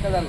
மண்டலம்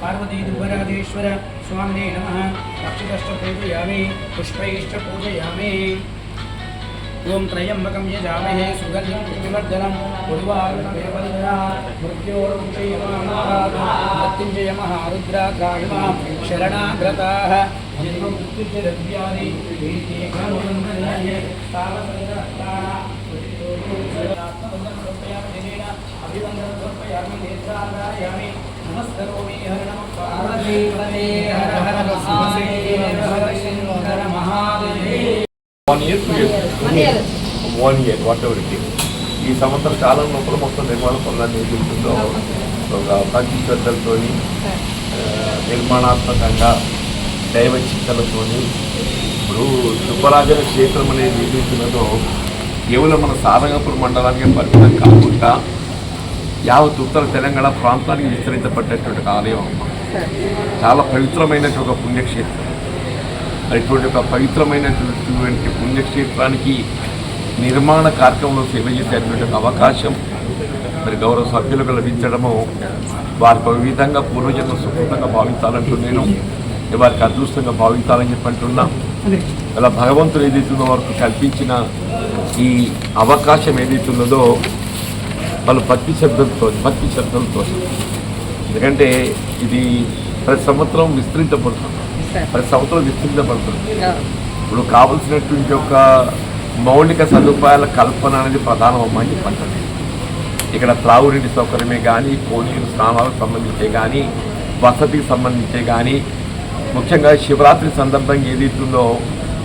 पार्वती दुर्वराजेश्वर स्वामी नम। रक्षितश्च पूजयामि, पुष्पैश्च पूजयामि। ओम त्रयंबकम ये जामहे सुगंधिम प्रतिवर्धनम उर्वारुणमेवन्दना मृत्योर्मुचयमहामृत्युञ्जय अभिवंदन शरणाग्रताः अभिवन्दनं నమస్కరోమి హర నమ పార్వతీ పదే Hara Hara Mahadeva Hara Shankara Mahadeva one year two years one year whatever it ఈ సంవత్సర కాలం లోపల మొత్తం నిర్మాణ పనులన్నీ ఏదైతుందో ఒక భక్తి శ్రద్ధలతో నిర్మాణాత్మకంగా దైవ చింతలతో ఇప్పుడు సుబ్బరాజన క్షేత్రం అనేది ఏదైతున్నదో కేవలం మన సారంగపూర్ మండలానికి పరిమితం కాకుండా యావత్ ఉత్తర తెలంగాణ ప్రాంతానికి విస్తరించబడ్డటువంటి ఒక ఆలయం అమ్మ. చాలా పవిత్రమైనటువంటి ఒక పుణ్యక్షేత్రం. అటువంటి ఒక పవిత్రమైనటువంటి పుణ్యక్షేత్రానికి నిర్మాణ కార్యక్రమంలో సేవ చేసేటువంటి ఒక అవకాశం మరి గౌరవ సభ్యులకు లభించడము వారికి ఒక విధంగా పూర్వజన్మ సుకృతంగా భావించాలంటూ నేను వారికి అదృష్టంగా భావించాలని చెప్పంటున్నా. అలా భగవంతుడు ఏదైతుందో వారికి కల్పించిన ఈ అవకాశం ఏదైతున్నదో వాళ్ళు భక్తి శ్రద్ధలతో భక్తి శ్రద్ధలతో ఎందుకంటే ఇది ప్రతి సంవత్సరం విస్తరించబడుతుంది. ప్రతి సంవత్సరం విస్తరించబడుతుంది. ఇప్పుడు కావలసినటువంటి ఒక మౌలిక సదుపాయాల కల్పన అనేది ప్రధానం అమ్మని చెప్పండి. ఇక్కడ త్రాగునీటి సౌకర్యమే కానీ కోనీరు స్నానాలకు సంబంధించే కానీ వసతికి సంబంధించే కానీ ముఖ్యంగా శివరాత్రి సందర్భంగా ఏదైతుందో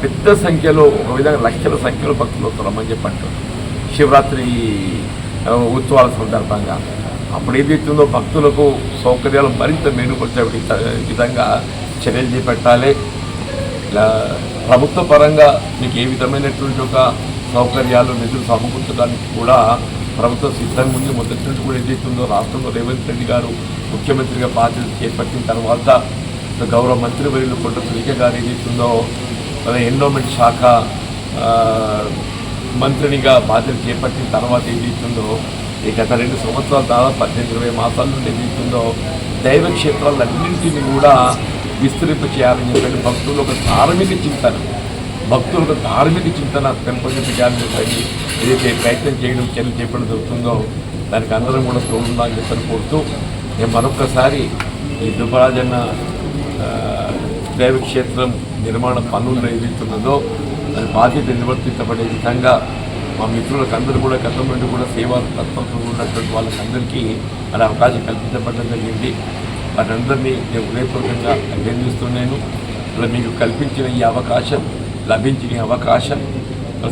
పెద్ద సంఖ్యలో ఒక విధంగా లక్షల సంఖ్యలో భక్తులు వస్తున్నామని చెప్పంటారు శివరాత్రి ఉత్సవాల సందర్భంగా. అప్పుడు ఏదైతుందో భక్తులకు సౌకర్యాలు మరింత మెరుగుపరిచే విధంగా చర్యలు చేపట్టాలి. ప్రభుత్వ పరంగా మీకు ఏ విధమైనటువంటి ఒక సౌకర్యాలు నిధులు సమకూర్చడానికి కూడా ప్రభుత్వం సిద్ధంగా ఉంది. మొదటి నుంచి కూడా ఏదైతుందో రాష్ట్రంలో రేవంత్ రెడ్డి గారు ముఖ్యమంత్రిగా బాధ్యత చేపట్టిన తర్వాత గౌరవ మంత్రి వర్యులు కొండ సురేఖ గారు ఏదైతుందో ఎన్విరాన్మెంట్ శాఖ మంత్రినిగా బాధ్యత చేపట్టిన తర్వాత ఏదైతుందో ఈ గత రెండు సంవత్సరాల దాదాపు పద్దెనిమిది ఇరవై మాసాల నుండి ఏదైతుందో దైవ క్షేత్రాలన్నింటినీ కూడా విస్తరింప చేయాలని చెప్పి భక్తులు ఒక ధార్మిక చింతన భక్తులు ఒక ధార్మిక చింతన పెంపొందించాలని చెప్పి ఏదైతే ప్రయత్నం చేయడం చర్యలు చేపట్టడం జరుగుతుందో దానికి అందరం కూడా తోడుందని చెప్పని కోరుతూ నేను మరొకసారి ఈ దుబ్బరాజన్న దైవక్షేత్రం నిర్మాణ పనులు ఏదైతున్నదో దాని బాధ్యత నిర్వర్తించబడే విధంగా మా మిత్రులకు అందరూ కూడా గతం నుండి కూడా సేవా తత్వంతో ఉన్నటువంటి వాళ్ళకందరికీ అది అవకాశం కల్పించబడడం జరిగింది. వారందరినీ నేను హృదయపూర్వకంగా అభినందిస్తున్నాను. ఇలా మీకు కల్పించిన ఈ అవకాశం లభించిన అవకాశం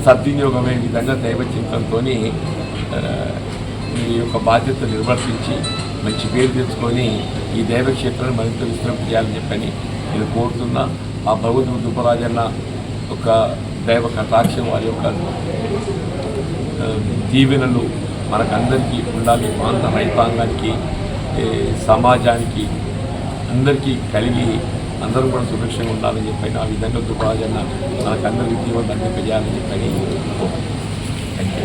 సద్వినియోగమైన విధంగా దైవ చింతనతో మీ యొక్క బాధ్యత నిర్వర్తించి మంచి పేరు తెచ్చుకొని ఈ దైవక్షేత్రాన్ని మరింత విస్తరింప చేయాలని చెప్పని నేను కోరుతున్నా. ఆ భగవద్ ఉపరాజన్న ఒక దైవ కటాక్షం వారి యొక్క దీవెనలు మనకందరికీ ఉండాలి. ప్రాంత రైతాంగానికి సమాజానికి అందరికీ కలిగి అందరూ కూడా సురక్షంగా ఉండాలని చెప్పి ఆ విధంగా దుపరాజన్న మనకందరికీ జీవనం అందింపజేయాలని చెప్పని థ్యాంక్ యూ